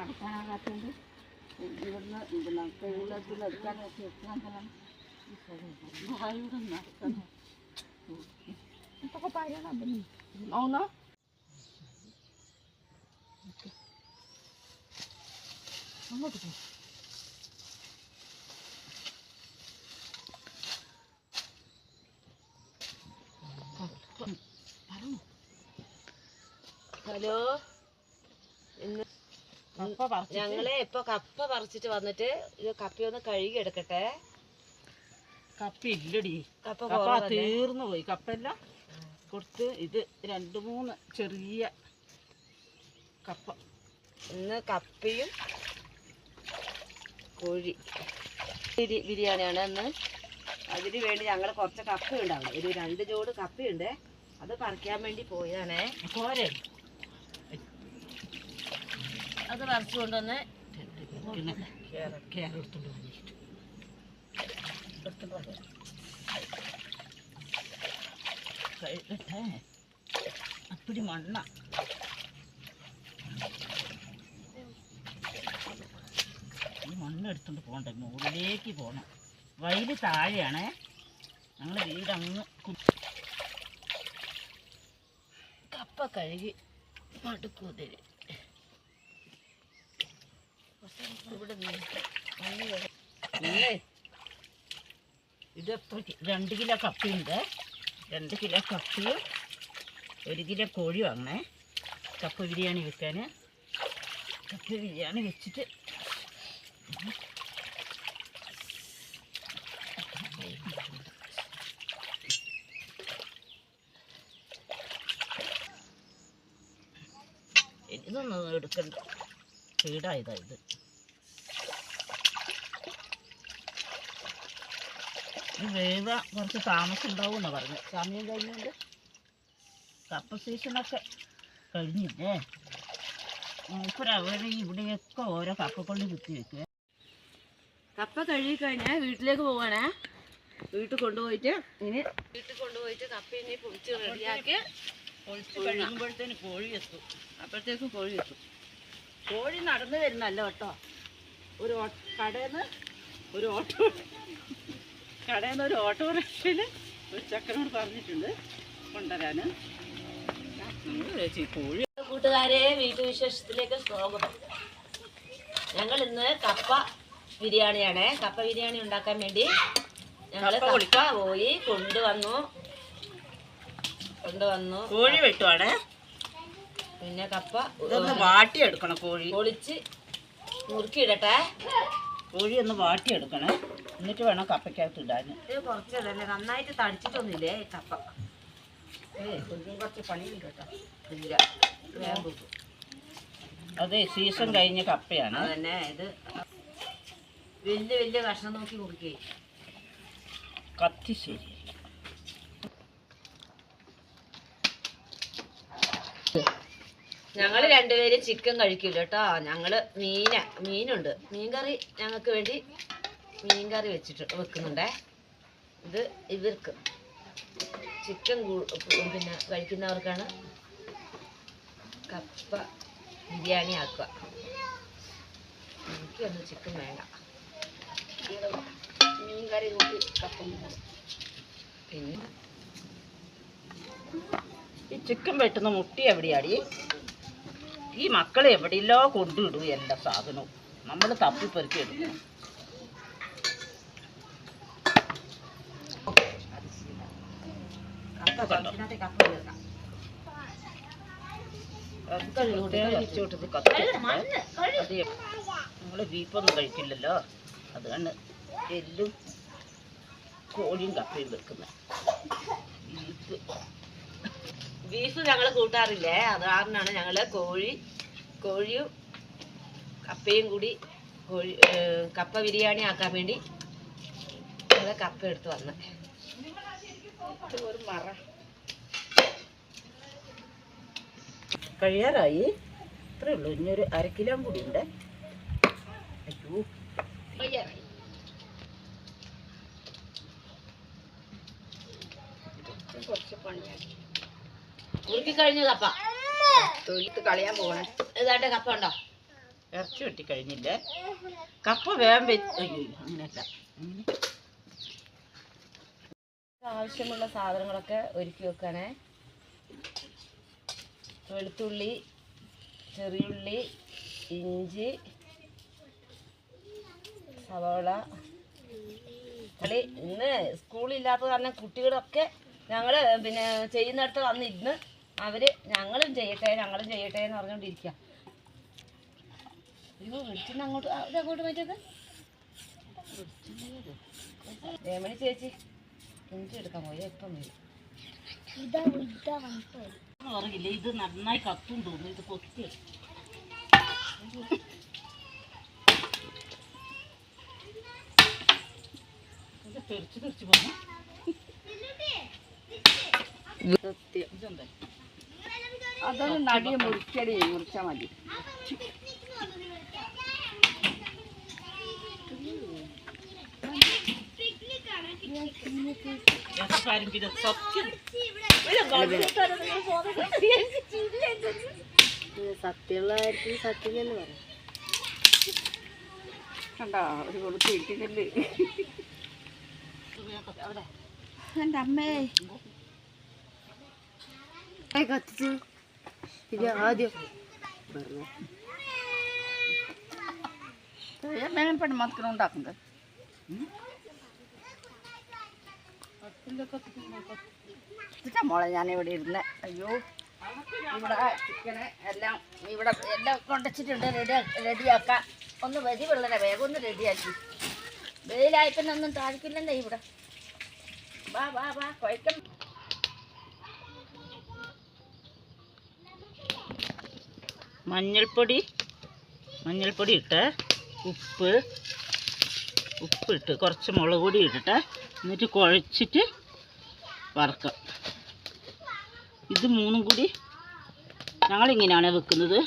നടക്കാനാകാത്തത് ഇവിടുന്ന് ഇതിലാ വെള്ളത്തിൽ എത്താൻ എത്താൻ വായുടെ നടക്കണം Không có bay nữa mình ngon đó Không có được rồi Alo. ഞങ്ങൾ ഇപ്പൊ കപ്പ പറിച്ചിട്ട് വന്നിട്ട് ഇത് കപ്പി ഒന്ന് കഴുകി എടുക്കട്ടെ. കപ്പ ഇല്ലടി. കപ്പ കപ്പ തീർന്നു പോയി. കപ്പല്ല കൊടുത്ത് ഇത് രണ്ട് മൂന്ന് ചെറിയ കപ്പ. ഇന്ന് കപ്പയും കോഴി ബിരി- ബിരിയാണിയാണ് ഇന്ന്. അതിന് വേണ്ടി ഞങ്ങൾ കുറച്ച് കപ്പയുണ്ടാവും ഒരു രണ്ട് ജോഡ് കപ്പയുണ്ട്. അത് പറിക്കാൻ വേണ്ടി പോയതാണേ. പോരെ. അത് വറച്ചു കൊണ്ടുവന്ന്. കഴുകട്ടെ അപ്പിടി മണ്ണ. ഈ മണ്ണ് എടുത്തോണ്ട് പോകണ്ടേ മുകളിലേക്ക് പോകണം വയൽ താഴെയാണേ. ഞങ്ങളെ വീട് അങ്ങ് കപ്പ കഴുകി മടുക്കൂതിരി ഇവിടെ ഇത് രണ്ട് കിലോ കപ്പയുണ്ട്. രണ്ട് കിലോ കപ്പിയും ഒരു കിലോ കോഴി വാങ്ങണേ. കപ്പ ബിരിയാണി വെക്കാൻ കപ്പ ബിരിയാണി വെച്ചിട്ട് ഇതൊന്നും എടുക്കണ്ട. കേടായതാ ഇത്. വേവ കുറച്ച് താമസം ഉണ്ടാവും എന്നാ പറഞ്ഞു. സമയം കഴിഞ്ഞുകൊണ്ട് കപ്പ സീസണൊക്കെ കഴിഞ്ഞില്ലേ? മൂപ്പരവർ ഇവിടെയൊക്കെ ഓരോ കപ്പക്കൊള്ളി കുത്തി വെക്കുക കപ്പ കഴുകി കഴിഞ്ഞാൽ വീട്ടിലേക്ക് പോവാണേ. വീട്ടിൽ കൊണ്ടുപോയിട്ട് ഇനി വീട്ടിൽ കൊണ്ടുപോയിട്ട് കപ്പ ഇനി പൊളിച്ച് റെഡിയാക്കി പൊളിച്ച് കഴിയുമ്പോഴത്തേന് കോഴി എത്തും. അപ്പോഴത്തേക്കും കോഴി എത്തും. കോഴി നടന്നു വരുന്നല്ല കേട്ടോ. ഒരു കടയിൽ നിന്ന് ഒരു ഓട്ടോ കടേന്ന് ഒരു ഓട്ടോറിക്ഷയിൽ ഒരു ചക്കനോട് പറഞ്ഞിട്ടുണ്ട് കൊണ്ടുവരാൻ കൂട്ടുകാരെ കോഴി കൂട്ടുകാരെ വീട്ടുവിശേഷത്തിലേക്ക് സ്വാഗതം. ഞങ്ങൾ ഇന്ന് കപ്പ ബിരിയാണിയാണ്. കപ്പ ബിരിയാണി ഉണ്ടാക്കാൻ വേണ്ടി ഞങ്ങൾ കപ്പ കപ്പ പോയി കൊണ്ടുവന്നു. കൊണ്ടുവന്നു. കോഴി വെട്ടുവാണ്? പിന്നെ കപ്പ ഇതൊന്ന് വാട്ടിയെടുക്കണം കോഴി. പൊളിച്ച് മുറുക്കിയിടട്ടെ കോഴി ഒന്ന് വാട്ടിയെടുക്കണേ. എന്നിട്ട് വേണം കപ്പയ്ക്കകത്ത് ഇടാൻ. ഇത് കുറച്ചതല്ലേ? നന്നായിട്ട് തടിച്ചിട്ടൊന്നുമില്ലേ കപ്പ? കുറച്ച് പണിയുണ്ട് കേട്ടോ. ഇല്ല. വേഗം പോകും അതെ സീസൺ കഴിഞ്ഞ കപ്പയാണ്. അതന്നെ ഇത് വലിയ വലിയ കഷ്ണം നോക്കി മുറിക്കേ. കത്തി ശരി. ഞങ്ങൾ രണ്ടുപേരും ചിക്കൻ കഴിക്കില്ല കേട്ടോ. ഞങ്ങൾ മീന മീനുണ്ട്. മീൻകറി ഞങ്ങൾക്ക് വേണ്ടി മീൻകറി വെച്ചിട്ട് വെക്കുന്നുണ്ടേ. ഇത് ഇവർക്ക് ചിക്കൻ പിന്നെ കഴിക്കുന്നവർക്കാണ് കപ്പ ബിരിയാണി ആക്കുക. എനിക്കൊന്നും ചിക്കൻ വേണ്ട. മീൻ കറി കൂട്ടി കപ്പ പിന്നെ ഈ ചിക്കൻ വെട്ടുന്ന മുട്ടി എവിടെയാടി? ഈ മക്കളെ എവിടെയല്ലോ കൊണ്ടിടും എല്ലാ സാധനവും. നമ്മൾ തപ്പിപ്പെറുക്കി എടുക്കണം നമ്മൾ ബീഫൊന്നും കഴിക്കില്ലല്ലോ അതാണ് എല്ലും കോഴിയും കപ്പയും വെക്കുന്നത് ബീഫ് ബീഫ് ഞങ്ങൾ കൂട്ടാറില്ലേ. അത് കാരണമാണ് ഞങ്ങൾ കോഴി കോഴിയും കപ്പയും കൂടി കോഴി കപ്പ ബിരിയാണി ആക്കാൻ വേണ്ടി ഞങ്ങൾ കപ്പ എടുത്ത് വന്നത് ഒരു മറ. കഴിയാറായി. അത്രേ ഉള്ളൂ. ഇനി ഒരു അര കിലോ കൂടി ഉണ്ട്. അയ്യോ. കുറച്ച് ഉരുക്കി കഴിഞ്ഞ കപ്പ. കളയാൻ പോകണേ ഇതാട്ടെ കപ്പ ഉണ്ടോ? ഇറച്ചി വെട്ടി കഴിഞ്ഞില്ലേ? കപ്പ വേഗം വെച്ച് അയ്യോ അങ്ങനെയല്ല. ആവശ്യമുള്ള സാധനങ്ങളൊക്കെ ഒരുക്കി വെക്കണേ. വെളുത്തുള്ളി ചെറിയുള്ളി ഇഞ്ചി സവാള. കളി ഇന്ന് സ്കൂളില്ലാത്ത കാരണം കുട്ടികളൊക്കെ ഞങ്ങൾ പിന്നെ ചെയ്യുന്നിടത്ത് വന്ന് ഇന്ന് അവർ ഞങ്ങളും ചെയ്യട്ടെ ഞങ്ങളും ചെയ്യട്ടെ എന്ന് പറഞ്ഞുകൊണ്ടിരിക്കുക അയ്യോ വിളിച്ചിന്ന് അങ്ങോട്ട് ഇത് അങ്ങോട്ട് രമണി ചേച്ചി ഇഞ്ചി എടുക്കാൻ പോയി? എപ്പം വരും. ഒന്നും അറിയില്ല ഇത് നന്നായി കത്തും തോന്നുന്നു. ഇത് കൊത്തി തെറിച്ച് തെറിച്ച് പോന്നു അതൊന്ന് നടിയെ മുറിക്കടി മുറിച്ചാൽ മതി ഗ്യാസക്കാരും പിന്നെ സത്യം സത്യമുള്ള കാര്യത്തിൽ സത്യം എന്ന് പറയാം. കണ്ടോ? ഒരു കൊടുത്ത് അവിടെ. എന്റെ അമ്മേ. കത്തിച്ചു. ഇത് ആദ്യം. പറഞ്ഞു വേണം പെണ്ണു മാത്രം ഉണ്ടാക്കുന്നത്. മോളെ ഞാൻ ഇവിടെ ഇരുന്ന്. അയ്യോ ഇവിടെ ചിക്കനെ എല്ലാം ഇവിടെ എല്ലാം കൊണ്ടുവച്ചിട്ടുണ്ട്. റെഡി റെഡിയാക്കാം. ഒന്ന് വരി വെള്ളനെ വേഗം ഒന്ന് റെഡിയാക്കി. വെയിലായി പിന്നെ ഒന്നും താഴ്ക്കില്ലല്ലേ ഇവിടെ. വാ വാ വാ കുഴക്കം മഞ്ഞൾപ്പൊടി മഞ്ഞൾപ്പൊടി ഇട്ട് ഉപ്പ് ഉപ്പിട്ട് കുറച്ച് മുളക് പൊടി ഇട്ടിട്ട് എന്നിട്ട് കുഴച്ചിട്ട് വറക്കാം. ഇത് മൂന്നും കൂടി ഞങ്ങളിങ്ങനെയാണ് വെക്കുന്നത്.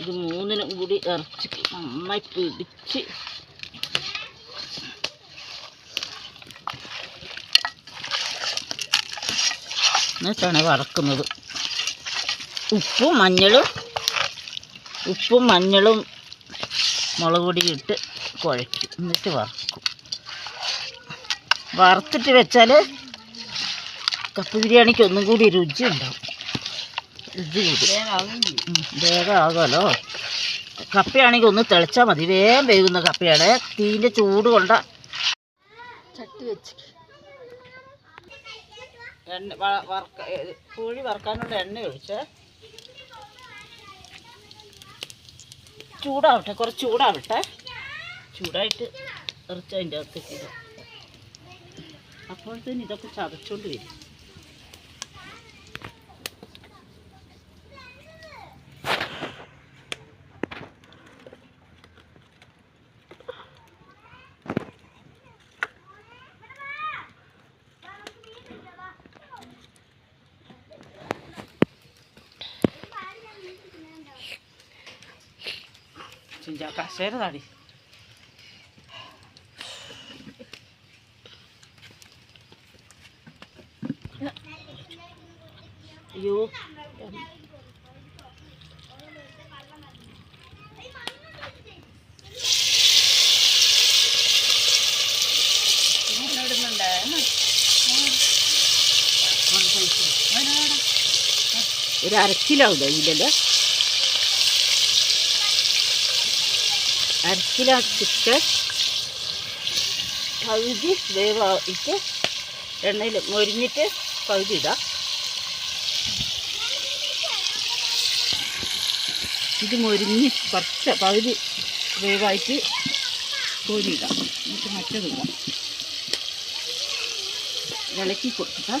ഇത് മൂന്നിനും കൂടി ഇറച്ചി നന്നായി പിടിച്ച് എന്നിട്ടാണ് വറക്കുന്നത്. ഉപ്പും മഞ്ഞളും ഉപ്പും മഞ്ഞളും മുളക് ഇട്ട് കുഴയ്ക്കും എന്നിട്ട് വറക്കും വറുത്തിട്ട് വെച്ചാൽ കപ്പ ബിരിയാണിക്ക് ഒന്നും കൂടി രുചി ഉണ്ടാവും. രുചി കൂടും. വേഗം ആകുമല്ലോ കപ്പയാണെങ്കിൽ ഒന്ന് തിളച്ചാൽ മതി. വേഗം വേകുന്ന കപ്പയാണ്. തീന്റെ ചൂട് കൊണ്ട ചട്ടി വെച്ച് എണ്ണ വറക്ക കോഴി വറക്കാനുള്ള എണ്ണ ഒഴിച്ച് ചൂടാവട്ടെ. കുറച്ച് ചൂടാവട്ടെ. ചൂടായിട്ട് ഇറച്ചി അതിന്റെ അകത്തേക്ക് ഇടും. അപ്പോഴത്തേന് ഇതൊക്കെ ചതച്ചോണ്ട് വരും. താടി. അയ്യോ ഇടുന്നുണ്ട് ഒരു അരക്കിലാവില്ല ഇതിലല്ലേ അരക്കിലാക്കിട്ട് പകുതി വേവായിട്ട് എണ്ണയിൽ മൊരിഞ്ഞിട്ട് പകുതി ഇടാം ഇത് മൊരിഞ്ഞ് കുറച്ച് പകുതി വേവായിട്ട് കോരിയിടാം എന്നിട്ട് മറ്റേതിടാം ഇളക്കി കൊടുക്കാം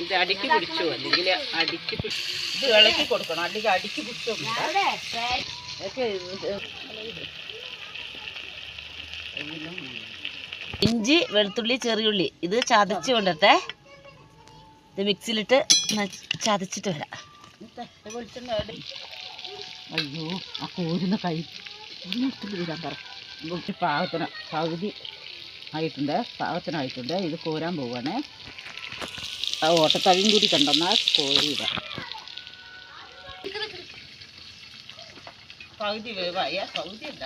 ഇത് അടിക്ക് പിടിച്ചു? അല്ലെങ്കിൽ അടിക്ക് ഇത് ഇളക്കി കൊടുക്കണം. അല്ലെങ്കിൽ അടിക്ക് പിടിച്ചു ഇഞ്ചി വെളുത്തുള്ളി ചെറിയുള്ളി. ഇത് ചതച്ച് കൊണ്ടത്തെ. ഇത് മിക്സിയിലിട്ട് ചതച്ചിട്ട് വരാം. അയ്യോ ആ കോരുന്ന കൈ. ഒന്നിട്ട് വീരാൻ പറ. പാകത്തിന് പകുതി ആയിട്ടുണ്ട്. പാകത്തിനായിട്ടുണ്ട്. ഇത് കോരാൻ പോവാണ്. ആ ഓട്ടത്തഴിയും കൂടി കണ്ടെന്നാൽ കോരിയിടാം പകുതി വേവായ പകുതി ഇല്ല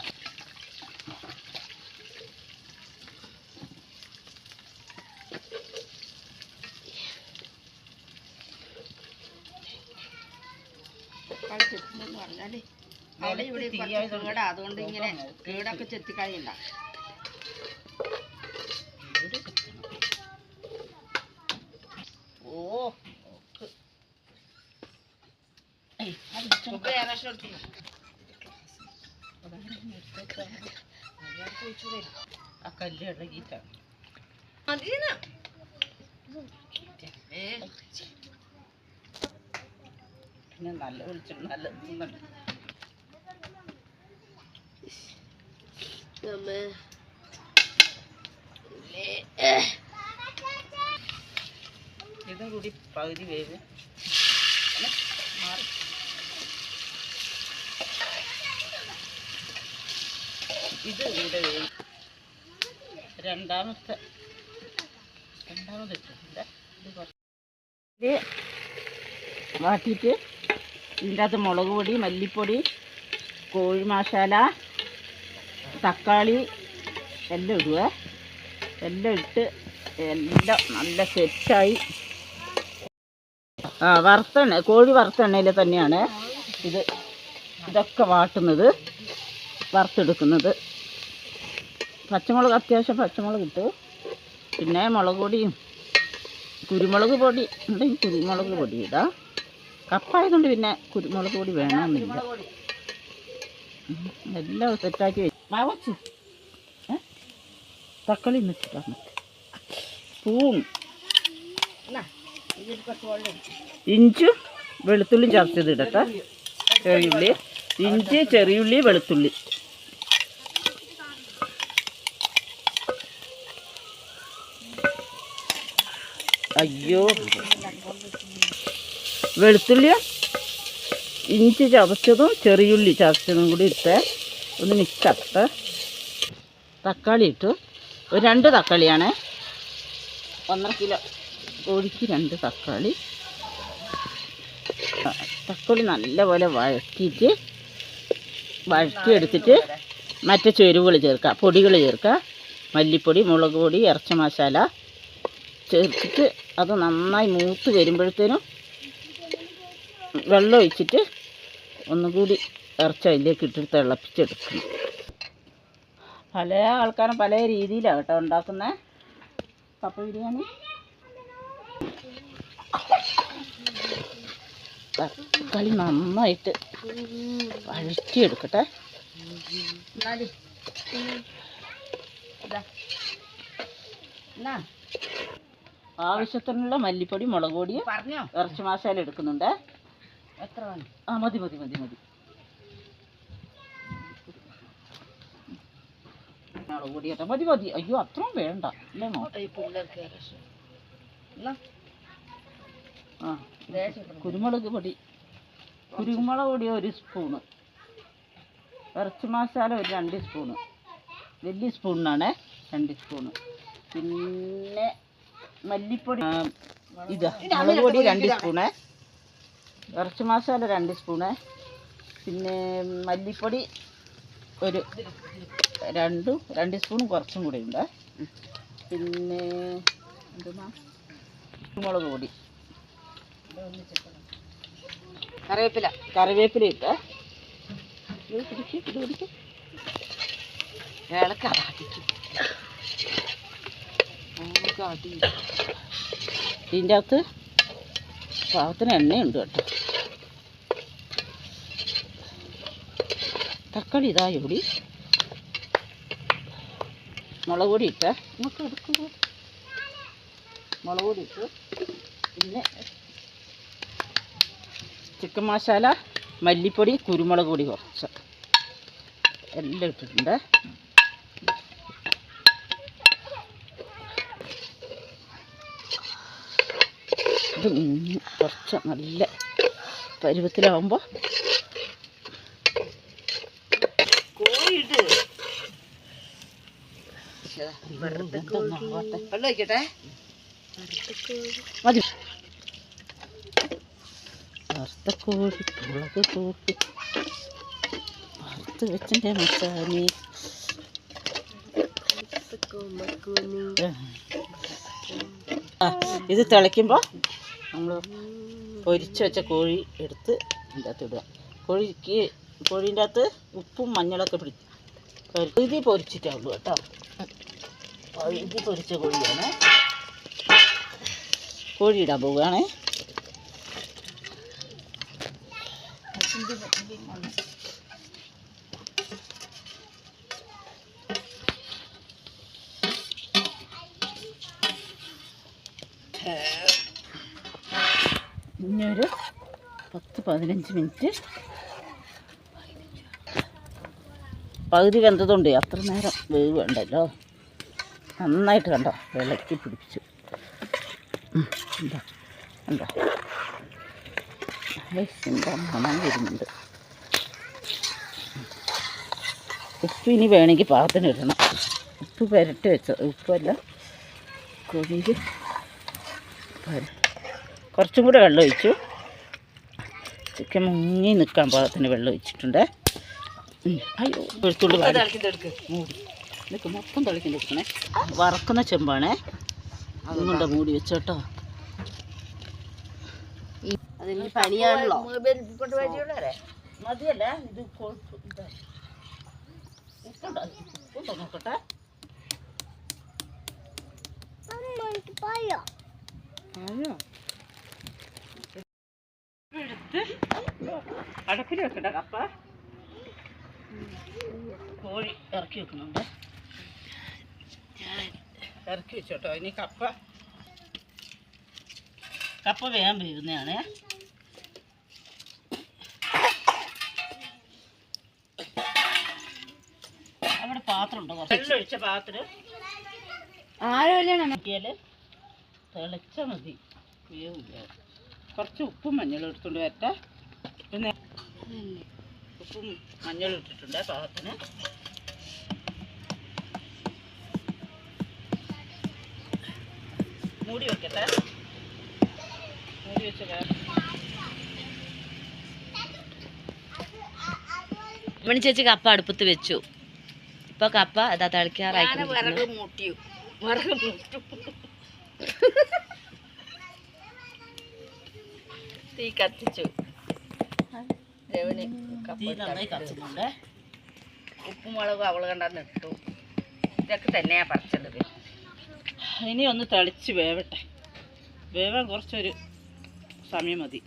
അവിടെ ഇവിടെ കുറച്ച് കേടാ അതുകൊണ്ട് ഇങ്ങനെ കീടൊക്കെ ചെത്തിക്കളയണ്ട ഓ ഓക്ക്. ഏയ്, അത് മുമ്പ് ഏകദേശം എടുത്തു പിന്നെ നല്ല വെളിച്ചെണ്ണ നല്ല. ഇതും കൂടി പകുതി വേവ് ഇത് ഇവിടെ രണ്ടാമത്തെ രണ്ടാമത് വാട്ടിയിട്ട് ഇതിന്റെ അകത്ത് മുളക് പൊടി മല്ലിപ്പൊടി കോഴി മസാല തക്കാളി എല്ലാം ഇടുക എല്ലാം ഇട്ട് എല്ലാം നല്ല സെറ്റായി. ആ വറുത്തെണ്ണ കോഴി വറുത്തെണ്ണയിൽ തന്നെയാണ് ഇത് ഇതൊക്കെ വാട്ടുന്നത് വറുത്തെടുക്കുന്നത്. പച്ചമുളക് അത്യാവശ്യം പച്ചമുളക് ഇട്ടു. പിന്നെ മുളക് പൊടിയും കുരുമുളക് പൊടി ഉണ്ടെങ്കിൽ കുരുമുളക് പൊടി ഇടാം. കപ്പായതുകൊണ്ട് പിന്നെ കുരുമുളക് പൊടി വേണമെന്നില്ല. എല്ലാം സെറ്റാക്കി വെച്ചു. മാവച്ച് തക്കാളി നിട്ടിട്ടാണ് സ്പൂൺ. ഇഞ്ചും വെളുത്തുള്ളി ചർച്ച ഇടട്ടെ. ചെറിയുള്ളി. ഇഞ്ചി ചെറിയുള്ളി വെളുത്തുള്ളി. അയ്യോ. വെളുത്തുള്ളിയ ഇഞ്ചി ചതച്ചതും ചെറിയുള്ളി ചതച്ചതും കൂടി ഇട്ട് ഒന്ന് മിക്സ് ആക്കട്ടെ തക്കാളി ഇട്ടു. ഒരു രണ്ട് തക്കാളിയാണ്. ഒന്നര കിലോ. കോഴിക്ക് രണ്ട് തക്കാളി. തക്കാളി നല്ലപോലെ വഴറ്റിയിട്ട് വഴറ്റിയെടുത്തിട്ട് മറ്റേ ചേരുവകൾ ചേർക്കുക പൊടികൾ ചേർക്കുക. മല്ലിപ്പൊടി മുളക് പൊടി ഇറച്ചി മസാല ചേർത്തിട്ട് അത് നന്നായി മൂത്ത് വരുമ്പോഴത്തേനും വെള്ളം ഒഴിച്ചിട്ട് ഒന്നുകൂടി ഇറച്ചി അതിലേക്ക് ഇട്ടിട്ട് തിളപ്പിച്ചെടുക്കും പല ആൾക്കാരും പല രീതിയിലാണ് കേട്ടോ ഉണ്ടാക്കുന്നത് കപ്പ ബിരിയാണി. തക്കാളി നന്നായിട്ട് വഴറ്റിയെടുക്കട്ടെ. എന്നാ? ആവശ്യത്തിനുള്ള മല്ലിപ്പൊടി മുളക് പൊടി ഇറച്ചി മസാല എടുക്കുന്നുണ്ട്. എത്ര ആ മതി മതി മതി മതി. മുളക് പൊടി കേട്ടോ മതി മതി. അയ്യോ അത്രയും വേണ്ട. അല്ലേ ആ കുരുമുളക് പൊടി. കുരുമുളക് പൊടി ഒരു സ്പൂണ്. ഇറച്ചി മസാല ഒരു രണ്ട് സ്പൂണ്. വലിയ സ്പൂണിനാണേ രണ്ട് സ്പൂണ്. പിന്നെ മല്ലിപ്പൊടി. ഇതാ. മുളക് പൊടി രണ്ട് സ്പൂണ്. ഇറച്ചി മസാല രണ്ട് സ്പൂണ്. പിന്നെ മല്ലിപ്പൊടി ഒരു രണ്ടും രണ്ട് സ്പൂണും കുറച്ചും കൂടെ ഉണ്ട്. പിന്നെ എന്തുന്നാ മുളക് പൊടി. കറിവേപ്പില. കറിവേപ്പില ഇട്ട്. ഇത് പിടിക്കും ഇത് പിടിക്കും. ഇതിന്റെ അകത്ത് പാകത്തിന് എണ്ണയുണ്ട് കേട്ടോ. തക്കാളി ഇതായി കൂടി മുളക് പൊടി ഇട്ട്. നമുക്ക് എടുക്കുക മുളക് പൊടി ഇട്ട് പിന്നെ ചിക്കൻ മസാല മല്ലിപ്പൊടി കുരുമുളക് പൊടി കുറച്ച്. എല്ലാം ഇട്ടിട്ടുണ്ട്. ഇത് കുറച്ച് നല്ല പരുവത്തിലാവുമ്പോൾ വെള്ളം മതി. വറുത്ത കോഴി മുളക് കൂട്ടി വറുത്ത് വെച്ചിന്റെ മസാലി ഇത് തിളയ്ക്കുമ്പോൾ നമ്മൾ പൊരിച്ച് വെച്ച കോഴി എടുത്ത് ഇതിന്റെ അകത്ത് ഇടുക. കോഴിക്ക് കോഴീന്റെ അകത്ത് ഉപ്പും മഞ്ഞളൊക്കെ പിടി പകുതി പൊരിച്ചിട്ടാവുള്ളൂ കേട്ടോ. പകുതി പൊരിച്ച കോഴിയാണ്. കോഴി ഇടാൻ പോവുകയാണേ. ഇനിയൊരു പത്ത് പതിനഞ്ച് മിനിറ്റ്. പകുതി വെന്തതുണ്ട്. അത്ര നേരം വേവ് വേണ്ടല്ലോ നന്നായിട്ട് കണ്ടോ? വിളക്കി പിടിപ്പിച്ചു. മണം വരുന്നുണ്ട്. ഉപ്പ് ഇനി വേണമെങ്കിൽ പാകത്തിന് ഇടണം. ഉപ്പ് പുരട്ടി വെച്ച. ഉപ്പല്ല. കോഴിയിൽ പര- കുറച്ചും കൂടെ വെള്ളം ഒഴിച്ചു. ചിക്കൻ മുങ്ങി നിൽക്കാൻ പാകത്തിന് വെള്ളം ഒഴിച്ചിട്ടുണ്ട്. അയ്യോ വെളുത്തുള്ളി ഇതൊക്കെ മൊത്തം തിളക്കി എടുക്കണേ വറക്കുന്ന ചെമ്പാണേ. അതും. കൊണ്ട് മൂടി വെച്ചോട്ടോ. അതിന് പണിയാണല്ലോ മതിയല്ല? ഇത്. ഉപ്പുണ്ടോ? നോക്കട്ടെ. ആയോ? അടപ്പിൽ വെക്കട്ടെ കപ്പ? കോഴി ഇറക്കി വെക്കുന്നുണ്ട്. ഇറക്കി വെച്ചോട്ടോ. ഇനി കപ്പ. കപ്പ വേഗം വേകുന്നതാണേ അവിടെ പാത്രം ഉണ്ടോ വെള്ളം ഒഴിച്ച പാത്രം ആരോല്ലാണ് തിളച്ച മതി. വേവില്ല. കുറച്ച് ഉപ്പും മഞ്ഞളും എടുത്തുകൊണ്ട് വരട്ടെ. ഉപ്പും മഞ്ഞളും ഇട്ടിട്ടുണ്ട് പാകത്തിന്. മൂടി വെക്കട്ടെ. മൂടി വെച്ച് മണി ചേച്ചി കപ്പ അടുപ്പത്ത് വെച്ചു. ഇപ്പൊ കപ്പ അതാ തിളക്കാറായി വിറക് മൂട്ടിയു. വിറക് മൂട്ടു. തീ കത്തിച്ചു. കത്തുന്നുണ്ട് ഉപ്പും മുളകും അവൾ കണ്ടാന്ന് ഇട്ടു. ഇതൊക്കെ തന്നെയാ പറിച്ചത്. ഇനി ഒന്ന് തളിച്ച് വേവട്ടെ. വേവാൻ കുറച്ചൊരു സമയം മതി.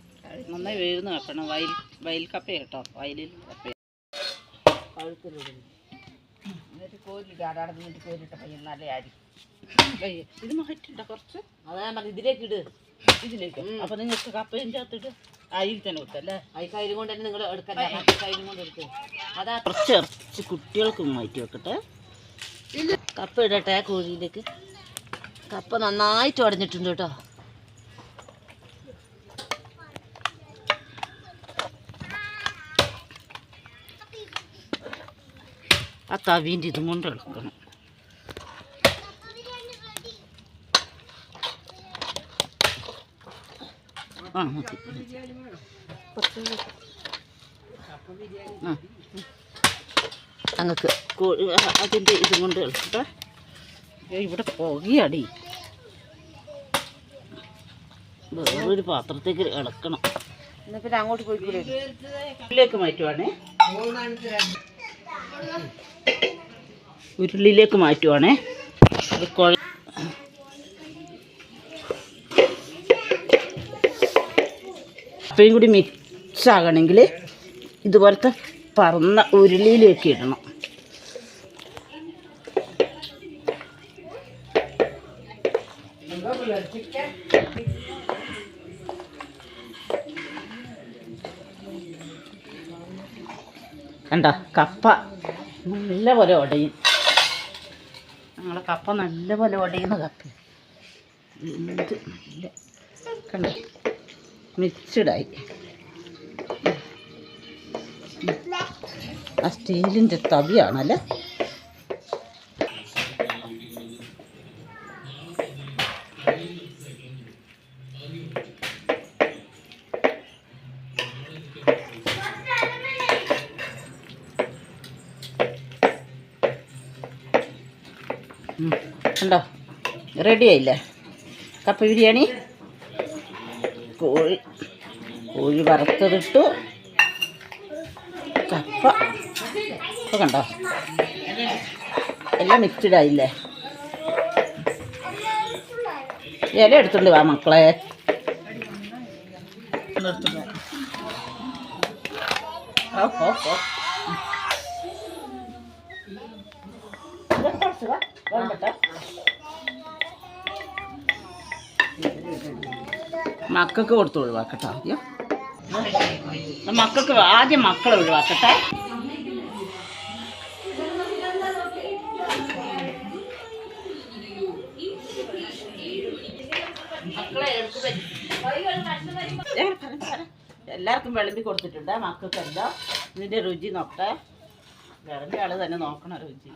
നന്നായി വേവുന്ന വെക്കണം വയൽ വയൽ കപ്പ കേട്ടോ. വയലിൽ കപ്പ എന്നിട്ട് കോരിട്ട് ആടാടെ നിന്നിട്ട് കോരിട്ട പയ്യൻ നല്ല അരി. ഇത് മാറ്റിണ്ട കുറച്ച്. അതാ ഞാൻ പറഞ്ഞു ഇതിലേക്ക് ഇട്. ഇതിലേക്ക്. അപ്പൊ നിങ്ങൾക്ക് കപ്പയും ചേർത്തിട്ട് അരിയിൽ തന്നെ കൊടുത്തല്ലേ ഈ കൊണ്ട് തന്നെ നിങ്ങൾ എടുക്കണ്ട. കൊണ്ട് അതാ കുറച്ച് ഇറച്ചി കുട്ടികൾക്ക് മാറ്റി വെക്കട്ടെ. കപ്പ ഇടട്ടെ കോഴിയിലേക്ക്. കപ്പ നന്നായിട്ട് ഉടഞ്ഞിട്ടുണ്ട് കേട്ടോ. ആ തവീന്റെ ഇതും കൊണ്ട് എടുക്കണം ആ മതി ആ. കോഴി അതിന്റെ ഇതും കൊണ്ട് ഏയ് ഇവിടെ പുകയടി. വേറൊരു പാത്രത്തേക്ക് ഇളക്കണം. എന്നാ പിന്നെ അങ്ങോട്ട് പോയിക്കൂടെ? ഉരുളിലേക്ക് മാറ്റുവാണേ. ഉരുളിയിലേക്ക് മാറ്റുവാണേ. അത് കുഴ കപ്പയും കൂടി മിക്സ് ആകണമെങ്കിൽ ഇതുപോലത്തെ പറന്ന ഉരുളിയിലേക്ക് ഇടണം. കണ്ട കപ്പ നല്ലപോലെ ഉടയും ഞങ്ങളെ കപ്പ നല്ലപോലെ ഉടയുന്ന കപ്പ കണ്ട കണ്ടോ? മിക്സഡായി. ആ സ്റ്റീലിന്റെ തവിയാണല്ലേ? ഉണ്ടോ കണ്ടോ? റെഡി ആയില്ലേ? കപ്പ ബിരിയാണി? വറുത്തതിട്ടു കപ്പ ഇപ്പൊ കണ്ടോ? എല്ലാം മിക്സ്ഡ് ആയില്ലേ? ഇല എടുത്തുണ്ട് വാ മക്കളെ. മക്കൾക്ക് കൊടുത്തു ഒഴിവാക്കട്ടോ. ആദ്യം മക്കൾക്ക് ആദ്യം മക്കളെ ഒഴിവാക്കട്ടെ. എല്ലാവർക്കും വിളമ്പി കൊടുത്തിട്ടുണ്ട്. മക്കൾക്കല്ല ഇതിന്റെ രുചി നോക്കട്ടെ. വിളമ്പി ആൾ തന്നെ നോക്കണം രുചി.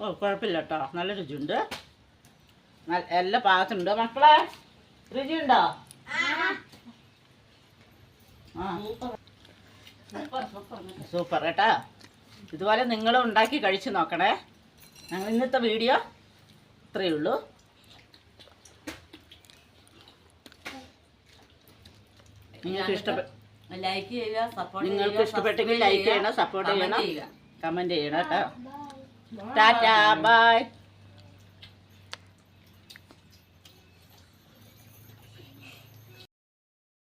ഓ കുഴപ്പമില്ല കേട്ടോ നല്ല രുചിയുണ്ട്. നല്ല- എല്ലാ പാകത്തിനുണ്ടോ മക്കളെ? രുചിയുണ്ടോ? ആ. സൂപ്പർ. കേട്ടോ. ഇതുപോലെ നിങ്ങൾ ഉണ്ടാക്കി കഴിച്ചു നോക്കണേ. ഞങ്ങൾ ഇന്നത്തെ വീഡിയോ ഇത്രയേ ഉള്ളൂ. നിങ്ങൾക്ക് ഇഷ്ടപ്പെട്ട ലൈക്ക് ചെയ്യുക സപ്പോർട്ട് നിങ്ങൾക്ക് ഇഷ്ടപ്പെട്ടെങ്കിൽ ലൈക്ക് ചെയ്യണം സപ്പോർട്ട് ചെയ്യണം. കമന്റ് ചെയ്യണം കേട്ടോ. Tata bye